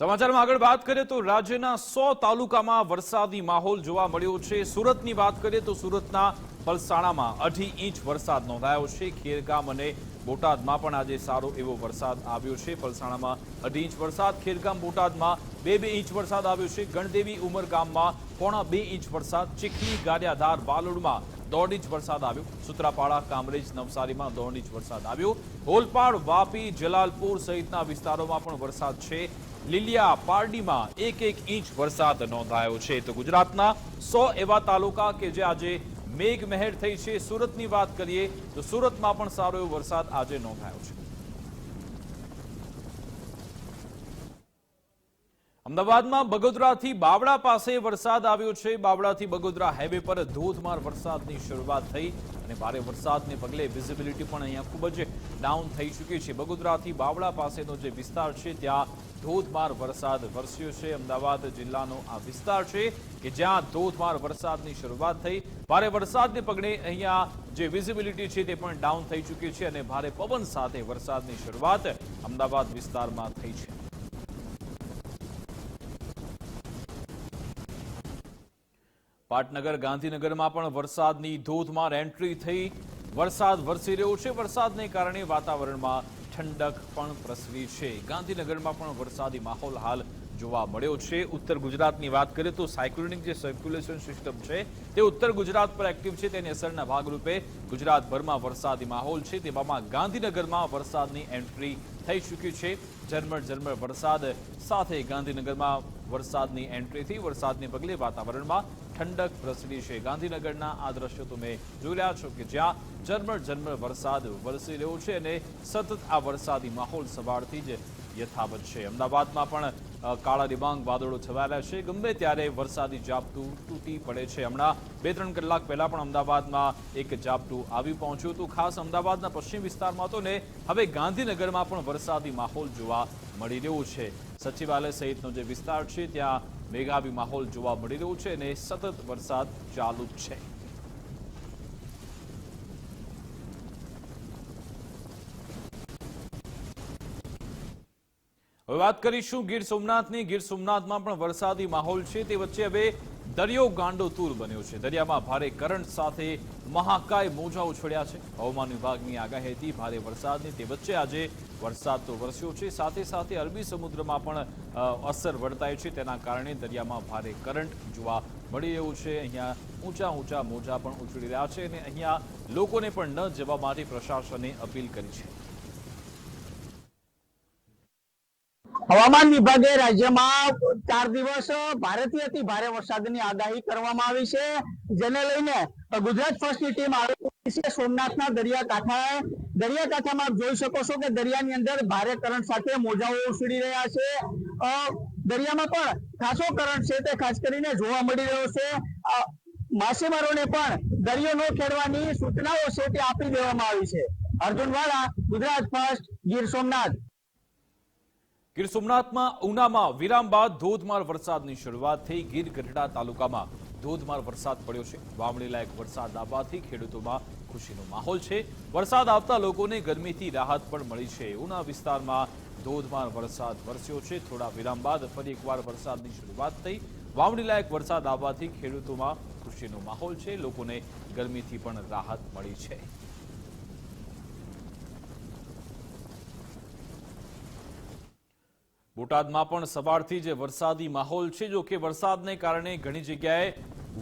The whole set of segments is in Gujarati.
સમાચારમાં આગળ વાત કરીએ તો રાજ્યના સો તાલુકામાં વરસાદી માહોલ જોવા મળ્યો છે. સુરતની વાત કરીએ તો સુરતના પલસાણામાં અઢી ઇંચ વરસાદ નોંધાયો છે. ખેરગામ અને બોટાદમાં પણ આજે સારો એવો વરસાદ આવ્યો છે. પલસાણામાં અઢી ઇંચ વરસાદ, ખેરગામ, બોટાદમાં બે બે ઇંચ વરસાદ આવ્યો છે. ગણદેવી, ઉમરગામમાં પોણા બે ઇંચ વરસાદ, ચીખલી, ગારિયાધાર વાલોડમાં દોઢ ઇંચ વરસાદ આવ્યો. સુત્રાપાડા, કામરેજ, નવસારીમાં દોઢ ઇંચ વરસાદ આવ્યો. હોલપાડ, વાપી, જલાલપુર સહિતના વિસ્તારોમાં પણ વરસાદ છે. લીલિયા પારડીમાં એક એક ઇંચ વરસાદ નોંધાયો છે. તો ગુજરાતના સો એવા તાલુકા કે જે આજે મેઘ મહેર થઈ છે. સુરતની વાત કરીએ તો સુરતમાં પણ સારો એવો વરસાદ આજે નોંધાયો છે. અમદાવાદમાં બગોદરાથી બાવળા પાસે વરસાદ આવ્યો છે. બાવળાથી બગોદરા હાઈવે પર ધોધમાર વરસાદની શરૂઆત થઈ અને ભારે વરસાદને પગલે વિઝિબિલિટી પણ અહીંયા ખૂબ જ ડાઉન થઈ ચૂકી છે. બગોદરાથી બાવળા પાસેનો જે વિસ્તાર છે, ત્યાં ધોધમાર વરસાદ વરસ્યો છે. અમદાવાદ જિલ્લાનો આ વિસ્તાર છે કે જ્યાં ધોધમાર વરસાદની શરૂઆત થઈ. ભારે વરસાદને પગલે અહીંયા જે વિઝિબિલિટી છે તે પણ ડાઉન થઈ ચૂકી છે અને ભારે પવન સાથે વરસાદની શરૂઆત અમદાવાદ વિસ્તારમાં થઈ છે. પાટનગર, ગાંધીનગરમાં પણ વરસાદની ધોધમાર એન્ટ્રી થઈ. વરસાદ વરસી રહ્યો છે. વરસાદને કારણે વાતાવરણમાં ઠંડક પણ પ્રસરી છે. ગાંધીનગરમાં પણ વરસાદી માહોલ હાલ જોવા મળ્યો છે. ઉત્તર ગુજરાતની વાત કરીએ તો સાયક્લોનિક જે સર્ક્યુલેશન સિસ્ટમ છે, તે ઉત્તર ગુજરાત પર એક્ટિવ છે. તેની અસરના ભાગરૂપે ગુજરાતભરમાં વરસાદી માહોલ છે. તેવામાં ગાંધીનગરમાં વરસાદની એન્ટ્રી થઈ ચૂકી છે. ઝરમર ઝરમર વરસાદ સાથે ગાંધીનગરમાં વરસાદની એન્ટ્રીથી વરસાદને પગલે વાતાવરણમાં ઠંડક પ્રસરી છે. ગાંધીનગરના આ દ્રશ્યો તમે જોઈ રહ્યા છો કે જ્યાં ઝરમર ઝરમર વરસાદ વરસી રહ્યો છે અને સતત આ વરસાદી માહોલ સવારથી જ યથાવત છે. અમદાવાદમાં પણ કાળા ડિબાંગ વાદળો છવાયેલા છે. ગમે ત્યારે વરસાદી ઝાપટું તૂટી પડે છે. હમણાં બે ત્રણ કલાક પહેલા પણ અમદાવાદમાં એક ઝાપટું આવી પહોંચ્યું હતું. ખાસ અમદાવાદના પશ્ચિમ વિસ્તારમાં તો ને હવે ગાંધીનગરમાં પણ વરસાદી માહોલ જોવા મળી રહ્યો છે. સચિવાલય સહિતનો જે વિસ્તાર છે, ત્યાં મેઘાવી માહોલ જોવા મળી રહ્યો છે અને સતત વરસાદ ચાલુ જ છે. હવે વાત કરીશું ગીર સોમનાથની. ગીર સોમનાથમાં પણ વરસાદી માહોલ છે. તે વચ્ચે હવે દરિયો ગાંડો તૂર બન્યો છે. દરિયામાં ભારે કરંટ સાથે મહાકાય મોજા ઉછળ્યા છે. હવામાન વિભાગની આગાહી હતી ભારે વરસાદની તે વચ્ચે આજે વરસાદ તો વરસ્યો છે. સાથે સાથે અરબી સમુદ્રમાં પણ અસર વર્તાય છે. તેના કારણે દરિયામાં ભારે કરંટ જોવા મળી રહ્યું છે. અહીંયા ઊંચા ઊંચા મોજા પણ ઉછળી રહ્યા છે અને અહીંયા લોકોને પણ ન જવા માટે પ્રશાસને અપીલ કરી છે. હવામાન વિભાગે રાજ્યમાં ચાર દિવસ ભારેથી ભારે વરસાદની આગાહી કરવામાં આવી છે. જેને લઈને ગુજરાત ફર્સ્ટની ટીમ આવી છે. સોમનાથના દરિયાકાંઠાએ. દરિયાકાંઠામાં જોઈ શકો છો કે દરિયાની અંદર ભારે કરંટ સાથે મોજાઓ ઉછળી રહ્યા છે. દરિયામાં પણ ખાસો કરંટ છે તે ખાસ કરીને જોવા મળી રહ્યો છે. માછીમારોને પણ દરિયો ન ખેડવાની સૂચનાઓ છે તે આપી દેવામાં આવી છે. અર્જુન વાળા, ગુજરાત ફર્સ્ટ ગીર સોમનાથ. ગીર સોમનાથમાં ઉનામાં વિરામ બાદ ધોધમાર વરસાદની શરૂઆત થઈ. ગીર ગઢડા તાલુકામાં ધોધમાર વરસાદ પડ્યો છે. વાવણી લાયક વરસાદ આવવાથી ખેડૂતોમાં ખુશીનો માહોલ છે. વરસાદ આવતા લોકોને ગરમીથી રાહત પણ મળી છે. ઉના વિસ્તારમાં ધોધમાર વરસાદ વરસ્યો છે. થોડા વિરામ બાદ ફરી એકવાર વરસાદની શરૂઆત થઈ. વાવણી લાયક વરસાદ આવવાથી ખેડૂતોમાં ખુશીનો માહોલ છે. લોકોને ગરમીથી પણ રાહત મળી છે. બોટાદમાં પણ સવારથી જ વરસાદી માહોલ છે. જો કે વરસાદને કારણે ઘણી જગ્યાએ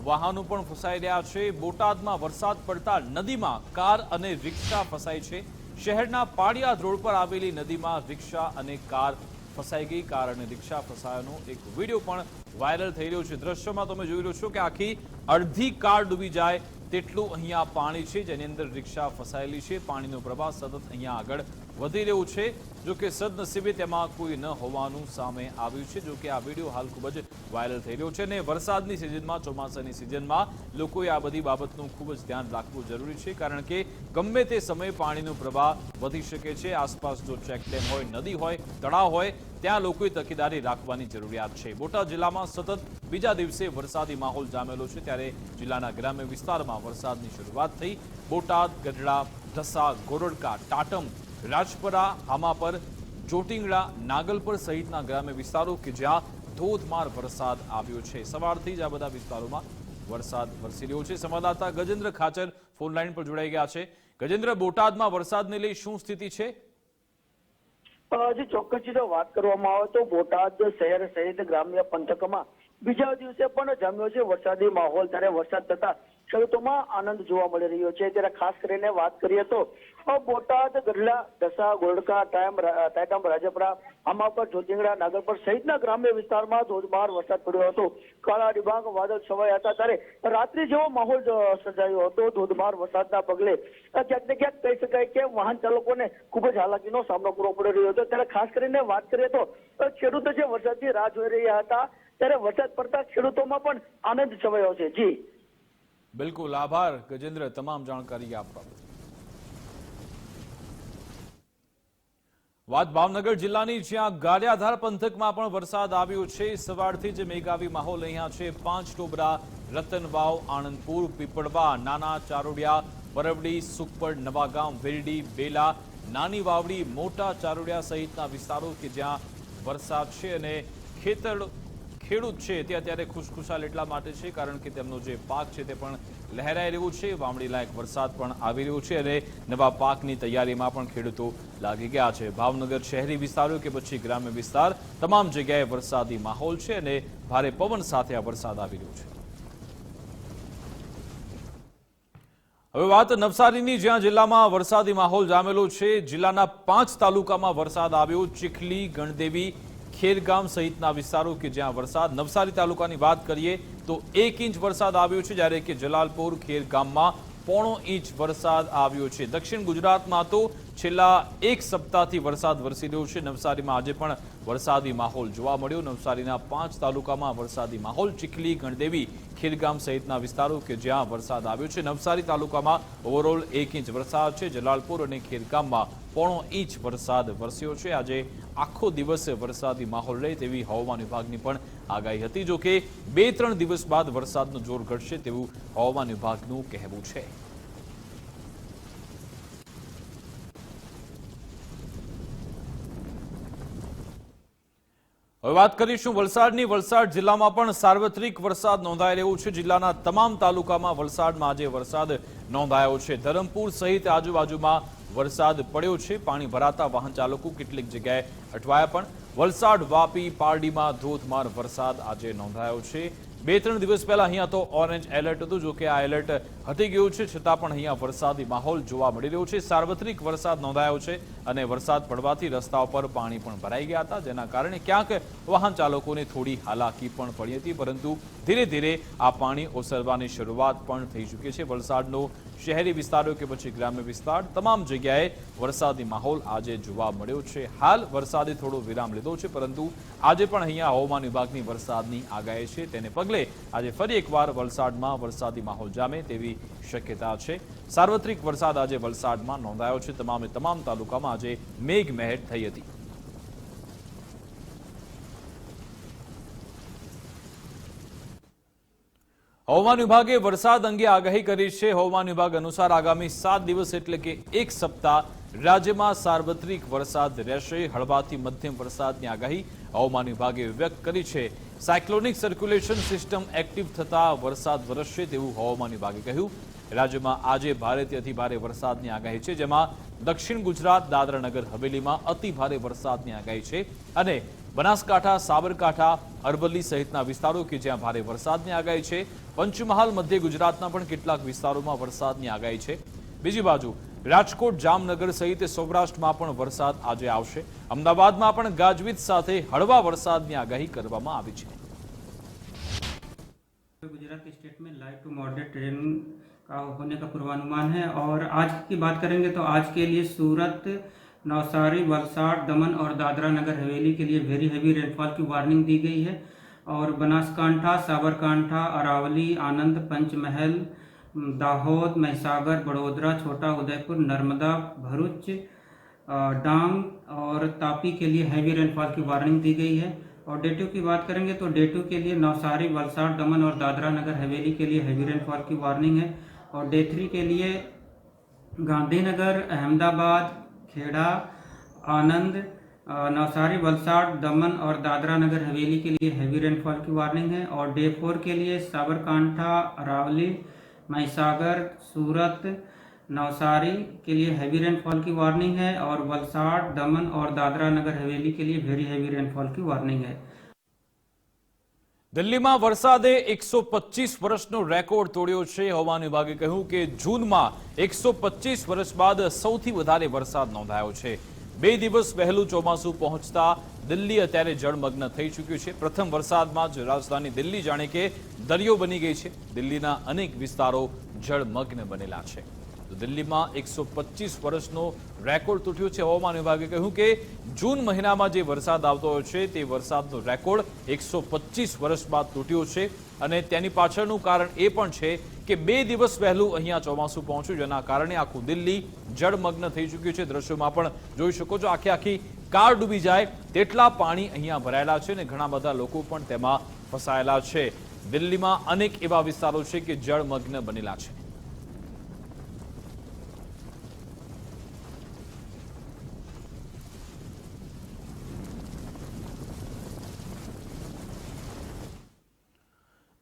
વાહનો પણ ફસાઈ રહ્યા છે. બોટાદમાં વરસાદ પડતા નદીમાં કાર અને રિક્ષા ફસાઈ છે. શહેરના પાળિયાદ રોડ પર આવેલી નદીમાં રિક્ષા અને કાર ફસાઈ ગઈ. કાર અને રિક્ષા ફસાયાનો એક વીડિયો પણ વાયરલ થઈ રહ્યો છે. દ્રશ્યમાં તમે જોઈ રહ્યો છો કે આખી અડધી કાર ડૂબી જાય તેટલું અહીંયા પાણી છે જેની અંદર રિક્ષા ફસાયેલી છે. પાણીનો પ્રવાહ સતત અહીંયા આગળ વધી રહ્યું છે. જો કે સદનસીબે તેમાં કોઈ ન હોવાનું સામે આવ્યું છે. જો કે આ વીડિયો હાલ ખૂબ જ વાયરલ થઈ રહ્યો છે અને વરસાદની સિઝનમાં, ચોમાસાની સિઝનમાં લોકોએ આ બધી બાબતનું ખૂબ જ ધ્યાન રાખવું જરૂરી છે, કારણ કે ગમે તે સમયે પાણીનો પ્રવાહ વધી શકે છે. આસપાસ જો ચેકડેમ હોય, નદી હોય, તળાવ હોય ત્યાં લોકોએ તકેદારી રાખવાની જરૂરિયાત છે. બોટાદ જિલ્લામાં સતત બીજા દિવસે વરસાદી માહોલ જામેલો છે. ત્યારે જિલ્લાના ગ્રામ્ય વિસ્તારમાં વરસાદની શરૂઆત થઈ. બોટાદ, ગઢડા ઢસા ગોરડકા, ટાટમ, રાજપરા, હામાપર ચોટીંગડા નાગલપર સહિતના ગ્રામ્ય વિસ્તારો કે જ્યાં ધોધમાર વરસાદ આવ્યો છે. સવારથી જ આ બધા વિસ્તારોમાં વરસાદ વરસી રહ્યો છે. સંવાદદાતા ગજેન્દ્ર ખાચર ફોન લાઈન પર જોડાઈ ગયા છે. ગજેન્દ્ર, બોટાદમાં વરસાદને લઈ શું સ્થિતિ છે? જે ચોક્કસથી જો વાત કરવામાં આવે તો બોટાદ શહેર સહિત ગ્રામ્ય પંથકમાં બીજા દિવસે પણ જામ્યો છે વરસાદી માહોલ. ત્યારે વરસાદ થતા ખેડૂતોમાં આનંદ જોવા મળી રહ્યો છે. ત્યારે ખાસ કરીને વાત કરીએ તો બોટાદ, ગઢડા, દસા, ગોરડકા ટાઈમ ટાઈટમ રાજપરા આમાપર જોતિંગડા નાગરપર સહિતના ગ્રામ્ય વિસ્તારમાં ધોધમાર વરસાદ પડ્યો હતો. કાળા ડિબાંગ, વાદળ છવાયા હતા. ત્યારે રાત્રિ જેવો માહોલ સર્જાયો હતો. ધોધમાર વરસાદના પગલે ક્યાંક ને ક્યાંક કહી શકાય કે વાહન ચાલકોને ખૂબ જ હાલાકીનો સામનો કરવો પડી રહ્યો હતો. ત્યારે ખાસ કરીને વાત કરીએ તો ખેડૂતો જે વરસાદની રાહ જોઈ રહ્યા હતા, ત્યારે વરસાદ પડતા ખેડૂતોમાં પણ આનંદ છવાયો છે. જી. બિલકુલ આભાર, ગજેન્દ્ર, તમામ જાણકારી આપવા. વાત ભાવનગર જિલ્લાની, જ્યાં ગારિયાધાર પંથકમાં પણ વરસાદ આવ્યો છે સવારથી જ મેઘાવી માહોલ અહીંયા છે પાંચ ટોબરા, રતનવાવ, આણંદપુર, પીપળવા, નાના ચારોડિયા પરવડી સુકપડ નવાગામ, વેરડી બેલા નાની વાવડી, મોટા ચારોડિયા સહિતના વિસ્તારો કે જ્યાં વરસાદ છે અને ખેતર ખેડૂત છે તે અત્યારે ખુશખુશાલ એટલા માટે છે કારણ કે તેમનો જે પાક છે તે પણ લહેરાઈ રહ્યો છે. વાવણી લાયક વરસાદ પણ આવી રહ્યો છે અને નવા પાકની તૈયારીમાં પણ ખેડૂતો લાગી ગયા છે. ભાવનગર શહેરી વિસ્તારો કે પછી ગ્રામ્ય વિસ્તાર, તમામ જગ્યાએ વરસાદી માહોલ છે અને ભારે પવન સાથે આ વરસાદ આવી રહ્યો છે. હવે વાત નવસારીની, જ્યાં જિલ્લામાં વરસાદી માહોલ જામેલો છે. જિલ્લાના પાંચ તાલુકામાં વરસાદ આવ્યો. ચીખલી, ગણદેવી ખેરગામ સહિતના વિસ્તારો કે જ્યાં વરસાદ, નવસારી તાલુકાની વાત કરીએ તો એક ઇંચ વરસાદ આવ્યો છે જ્યારે કે જલાલપુર ખેરગામમાં પોણો ઇંચ વરસાદ આવ્યો છે. દક્ષિણ ગુજરાતમાં તો છેલ્લા એક સપ્તાહથી વરસાદ વરસી રહ્યો છે. નવસારીમાં આજે પણ વરસાદી માહોલ જોવા મળ્યો. નવસારીના પાંચ તાલુકામાં વરસાદી માહોલ. ચીખલી, ગણદેવી ખેરગામ સહિતના વિસ્તારો કે જ્યાં વરસાદ આવ્યો છે. નવસારી તાલુકામાં ઓવરઓલ એક ઇંચ વરસાદ છે. જલાલપુર અને ખેરગામમાં પોણો ઇંચ વરસાદ વરસ્યો છે. આજે આખો દિવસ વરસાદી માહોલ રહે તેવી હવામાન વિભાગની પણ આગાહી હતી. જો કે બે ત્રણ દિવસ બાદ વરસાદનું જોર ઘટશે તેવું હવામાન વિભાગનું કહેવું છે. હવે વાત કરીશું વલસાડની. વલસાડ જિલ્લામાં પણ સાર્વત્રિક વરસાદ નોંધાઈ રહ્યો છે. જિલ્લાના તમામ તાલુકામાં વલસાડમાં આજે વરસાદ નોંધાયો છે. ધરમપુર સહિત આજુબાજુમાં વરસાદ પડ્યો છે. પાણી ભરાતા વાહન ચાલકો કેટલીક જગ્યાએ અટવાયા પણ. વલસાડ, વાપી, પારડીમાં ધોધમાર વરસાદ આજે નોંધાયો છે. બે ત્રણ દિવસ પહેલા અહીંયા તો ઓરેન્જ એલર્ટ હતું. જોકે આ એલર્ટ હટી ગયું છે, છતાં પણ અહીંયા વરસાદી માહોલ જોવા મળી રહ્યો છે. સાર્વત્રિક વરસાદ નોંધાયો છે અને વરસાદ પડવાથી રસ્તાઓ પર પાણી પણ ભરાઈ ગયા હતા, જેના કારણે ક્યાંક વાહન ચાલકોને થોડી હાલાકી પણ પડી હતી, પરંતુ ધીરે ધીરે આ પાણી ઓસરવાની શરૂઆત પણ થઈ ચૂકી છે. વલસાડનો શહેરી વિસ્તારો કે પછી ગ્રામ્ય વિસ્તાર, તમામ જગ્યાએ વરસાદી માહોલ આજે જોવા મળ્યો છે. હાલ વરસાદે થોડો વિરામ લીધો છે, પરંતુ આજે પણ અહીંયા હવામાન વિભાગની વરસાદની આગાહી છે. તેને પગલે આજે ફરી એકવાર વલસાડમાં વરસાદી માહોલ જામે તેવી શક્યતા છે. સાર્વત્રિક વરસાદ આજે વલસાડમાં નોંધાયો છે. તમામે તમામ તાલુકામાં આજે મેઘમહેર થઈ હતી. હવામાન વિભાગે વરસાદ અંગે આગાહી કરી છે. હવામાન વિભાગ અનુસાર આગામી સાત દિવસ એટલે કે એક સપ્તાહ રાજ્યમાં સાર્વત્રિક વરસાદ રહેશે. હળવાથી મધ્યમ વરસાદની આગાહી હવામાન વિભાગે વ્યક્ત કરી છે. સાયક્લોનિક સર્ક્યુલેશન સિસ્ટમ એક્ટિવ થતા વરસાદ વરસશે તેવું હવામાન વિભાગે કહ્યું. રાજ્યમાં આજે ભારેથી અતિભારે વરસાદની આગાહી છે, જેમાં દક્ષિણ ગુજરાત, દાદરાનગર, હવેલીમાં અતિ ભારે વરસાદની આગાહી છે અને બનાસકાંઠા, સાબરકાંઠા, અરવલ્લી સહિતના વિસ્તારો કે જ્યાં ભારે વરસાદની આગાહી છે. પંચમહાલ, મધ્ય ગુજરાતના પણ કેટલાક વિસ્તારોમાં વરસાદની આગાહી છે. બીજી બાજુ રાજકોટ જામનગર સહિત સૌરાષ્ટ્રમાં પણ વરસાદ આજે આવશે અમદાવાદમાં પણ ગાજવીજ સાથે હળવા વરસાદની આગાહી કરવામાં આવી છે गुजरात स्टेट में लाइट टू मॉडरेट रेन का होने का पूर्वानुमान है और आज की बात करेंगे तो आज के लिए सूरत नवसारी वलसाड़ दमन और दादरा नगर हवेली के लिए वेरी हैवी रेनफॉल की वार्निंग दी गई है और बनासकांठा साबरकांठा अरावली आनंद पंचमहल दाहोद, महिसागर, बड़ोदरा, छोटा उदयपुर, नर्मदा, भरूच डांग और तापी के लिए हैवी रेनफॉल की वार्निंग दी गई है। और डे टू की बात करेंगे तो डे टू के लिए नवसारी, वलसाड़, दमन और दादरा नगर हवेली के लिए हैवी रेनफॉल की वार्निंग है। और डे थ्री के लिए गांधीनगर, अहमदाबाद, खेड़ा, आनंद नवसारी, वलसाड, दमन और दादरा नगर हवेली के लिए हैवी रेनफॉल की वार्निंग है। और डे फोर के लिए साबरकांठा अरावली महिसागर सूरत नवसारी के लिए हैवी रेनफॉल की वार्निंग है और वलसाड दमन और दादरा नगर हवेली के लिए वेरी हैवी रेनफॉल की वार्निंग है દિલ્હીમાં વરસાદે એકસો પચીસ વર્ષનો રેકોર્ડ તોડ્યો છે હવામાન વિભાગે કહ્યું કે જૂનમાં એકસો પચીસ વર્ષ બાદ સૌથી વધારે વરસાદ નોંધાયો છે બે દિવસ વહેલું ચોમાસું પહોંચતા દિલ્હી અત્યારે જળમગ્ન થઈ ચૂક્યું છે. પ્રથમ વરસાદમાં જ રાજધાની દિલ્હી જાણે કે દરિયો બની ગઈ છે. દિલ્હીના અનેક વિસ્તારો જળમગ્ન બનેલા છે. તો દિલ્હીમાં એકસો વર્ષનો રેકોર્ડ તૂટ્યો છે. હવામાન વિભાગે કહ્યું કે જૂન મહિનામાં જે વરસાદ આવતો છે, તે વરસાદનો રેકોર્ડ એકસો વર્ષ બાદ તૂટ્યો છે. અને તેની પાછળનું કારણ એ પણ છે કે બે દિવસ વહેલું અહીંયા ચોમાસું પહોંચ્યું, જેના કારણે આખું દિલ્હી જળમગ્ન થઈ ચૂક્યું છે. દ્રશ્યોમાં પણ જોઈ શકો છો, આખી આખી કાર ડૂબી જાય, તેટલા પાણી અહીંયા ભરાયેલા છે અને ઘણા બધા લોકો પણ તેમાં ફસાયેલા છે. દિલ્હીમાં અનેક એવા વિસ્તારો છે કે જળમગ્ન બનેલા છે.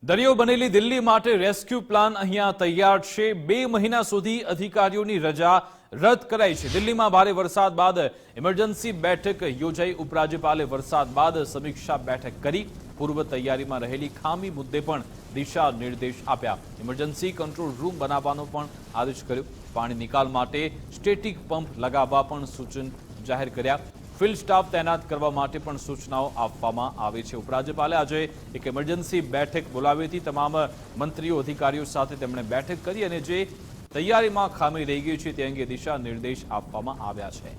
દરિયો બનેલી દિલ્હી માટે રેસ્ક્યુ પ્લાન અહીંયા તૈયાર છે. બે મહિના સુધી અધિકારીઓની રજા રદ કરાઈ છે. દિલ્હીમાં ભારે વરસાદ બાદ ઇમરજન્સી બેઠક યોજાઈ. ઉપરાજ્યપાલે વરસાદ બાદ સમીક્ષા બેઠક કરી. પૂર્વ તૈયારીમાં રહેલી ખામી મુદ્દે પણ દિશા નિર્દેશ આપ્યા. ઇમરજન્સી કંટ્રોલ રૂમ બનાવવાનો પણ આદેશ કર્યો. પાણી નિકાલ માટે સ્ટેટિક પંપ લગાવવા પણ સૂચન જાહેર કર્યા. ફિલ્ડ સ્ટાફ તૈનાત કરવા માટે પણ સૂચનાઓ આપવામાં આવી છે. ઉપરાજ્યપાલે આજે એક ઇમરજન્સી બેઠક બોલાવી હતી. તમામ મંત્રીઓ, અધિકારીઓ સાથે તેમણે બેઠક કરી અને જે તૈયારીમાં ખામી રહી ગઈ છે તે અંગે દિશા નિર્દેશ આપવામાં આવ્યા છે.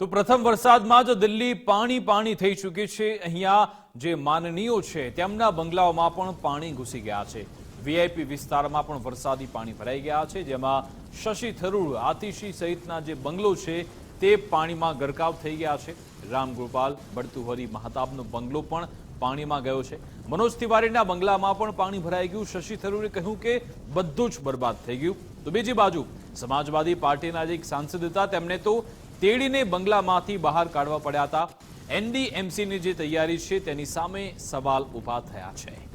તો પ્રથમ વરસાદમાં જ દિલ્હી પાણી પાણી થઈ ચૂકી છે. અહીંયા જે માનનીયો છે, તેમના બંગલાઓમાં પણ પાણી ઘૂસી ગયા છે. વીઆઈપી વિસ્તારમાં પણ વરસાદી પાણી ભરાઈ ગયા છે, જેમાં શશી થરૂર આતિશી સહિતના જે બંગલો છે, તે પાણીમાં ગરકાવ થઈ ગયા છે. રામ ગોપાલ, બળતુહરી મહતાબનો બંગલો પણ પાણીમાં ગયો છે. મનોજ તિવારીના બંગલામાં પણ પાણી ભરાઈ ગયું. શશી થરૂરે કહ્યું કે બધું જ બરબાદ થઈ ગયું. તો બીજી બાજુ, સમાજવાદી પાર્ટીના જે એક સાંસદ હતા, તેમને તો તેડીને બંગલામાંથી બહાર કાઢવા પડ્યા હતા. એનડીએમસીની જે તૈયારી છે તેની સામે સવાલ ઊભા થયા છે.